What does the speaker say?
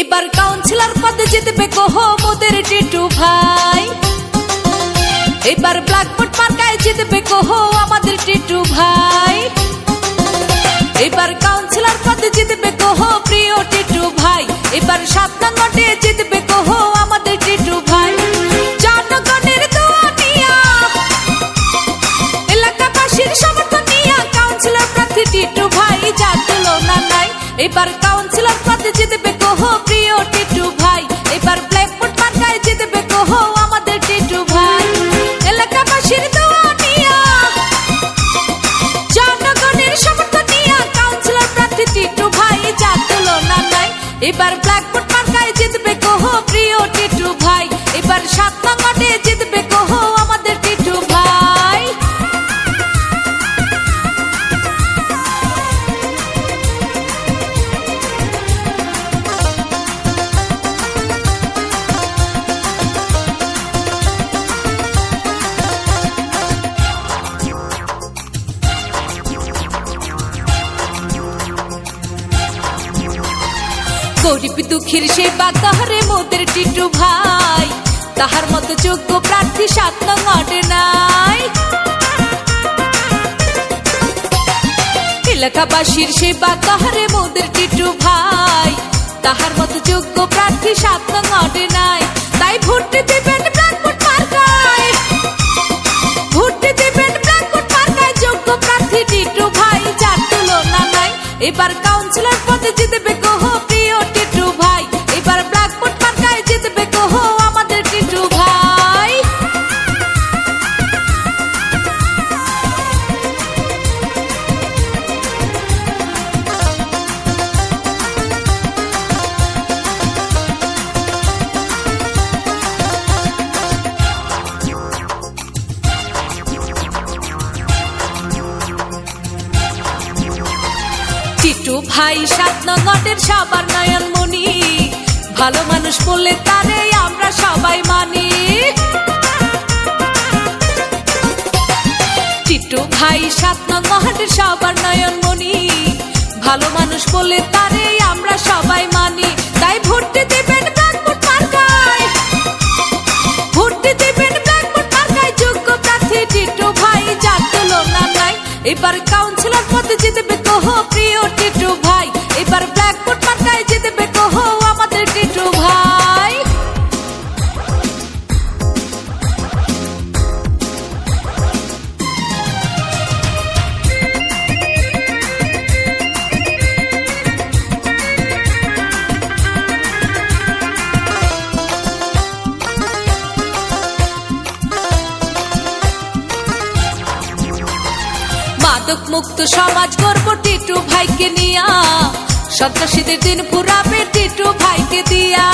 এবার কাউন্সিলর পদে জিতবে কহ মোদের টিটু ভাই। এবার ব্ল্যাকবোর্ড মার্কায় জিতবে কহ আমাদের টিটু ভাই। এবার কাউন্সিলর পদে জিতবে কহ প্রিয় টিটু ভাই। এবার সাত নম্বরে জিতবে কহ আমাদের টিটু ভাই। জনগণের দোয়া নিয়া এলাকাবাসীর সমর্থন নিয়া কাউন্সিলর প্রার্থী টিটু ভাই যা তুলনা নাই। এবার এবার ব্ল্যাকবোর্ড মার্কায় জিতবে কহ প্রিয় টিটু ভাই। এবার সাত নম্বরে জিতবে কহ গরিব দুঃখীর সেবা তাহারে মোদের টিটু ভাই? তাহার মতো যোগ্য প্রার্থী সাত নং নাই। এলাকাবাসীর সেবা তাহারে মোদের টিটু ভাই? তাহার মতো যোগ্য প্রার্থী সাত নং নাই। তাই ভোট দিবেন এবার কাউন্সিলর পদে জিতবে টিটু ভাই, সাত নগরের সবার নয়ন মনি ভালো মানুষ বললে তারে আমরা সবাই মানি। টিটু ভাই, সাত নগরের সবার নয়ন মনি ভালো মানুষ বললে তারে আমরা সবাই মানি। তাই ভোট দেবেন এবার কাউন্সিলর পদে জিতবে কহ প্রিয় মাদক মুক্ত সমাজ করব টিটু ভাইকে নিয়া। সন্ত্রাসীদের দিন পুরাবে টিটু ভাইকে দিয়া।